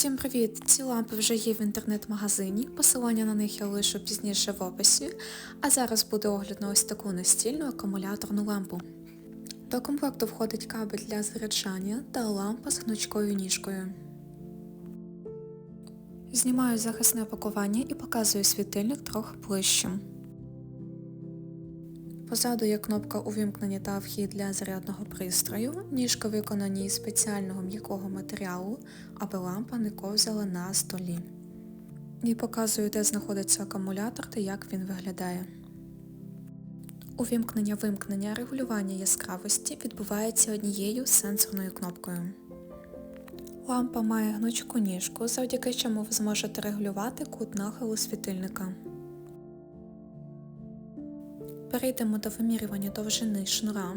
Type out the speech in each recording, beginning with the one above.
Усім привіт! Ці лампи вже є в інтернет-магазині, посилання на них я лишу пізніше в описі, а зараз буде огляд на ось таку настільну акумуляторну лампу. До комплекту входить кабель для заряджання та лампа з гнучкою ніжкою. Знімаю захисне пакування і показую світильник трохи ближче. Позаду є кнопка увімкнення та вхід для зарядного пристрою, ніжка виконані із спеціального м'якого матеріалу, аби лампа не ковзала на столі. І показую, де знаходиться акумулятор та як він виглядає. Увімкнення вимкнення регулювання яскравості відбувається однією сенсорною кнопкою. Лампа має гнучку ніжку, завдяки чому ви зможете регулювати кут нахилу світильника. Перейдемо до вимірювання довжини шнура.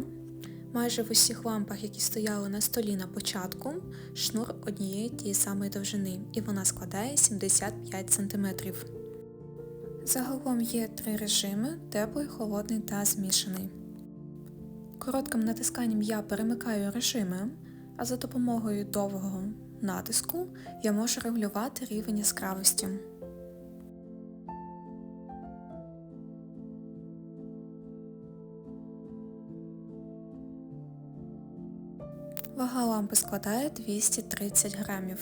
Майже в усіх лампах, які стояли на столі на початку, шнур однієї тієї самої довжини, і вона складає 75 см. Загалом є три режими теплий, холодний та змішаний. Коротким натисканням я перемикаю режими, а за допомогою довгого натиску я можу регулювати рівень яскравості. Вага лампи складає 230 грамів.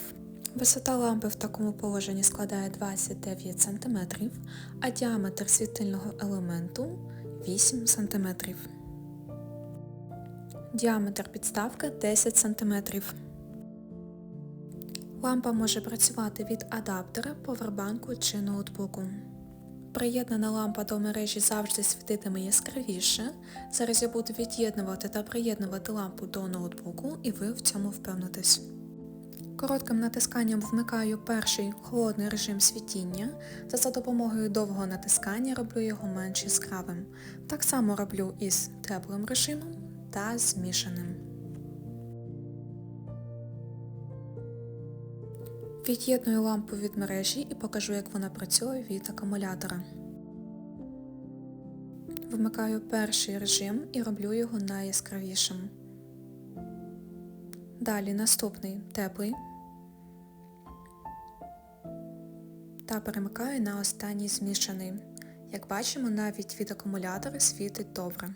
Висота лампи в такому положенні складає 29 см, а діаметр світильного елементу 8 см. Діаметр підставки 10 см. Лампа може працювати від адаптера, повербанку чи ноутбуку. Приєднана лампа до мережі завжди світитиме яскравіше. Зараз я буду від'єднувати та приєднувати лампу до ноутбуку і ви в цьому впевнитесь. Коротким натисканням вмикаю перший холодний режим світіння та за допомогою довгого натискання роблю його менш яскравим. Так само роблю із теплим режимом та змішаним. Від'єдную лампу від мережі і покажу, як вона працює від акумулятора. Вмикаю перший режим і роблю його найяскравішим. Далі наступний теплий. Та перемикаю на останній змішаний. Як бачимо, навіть від акумулятора світить добре.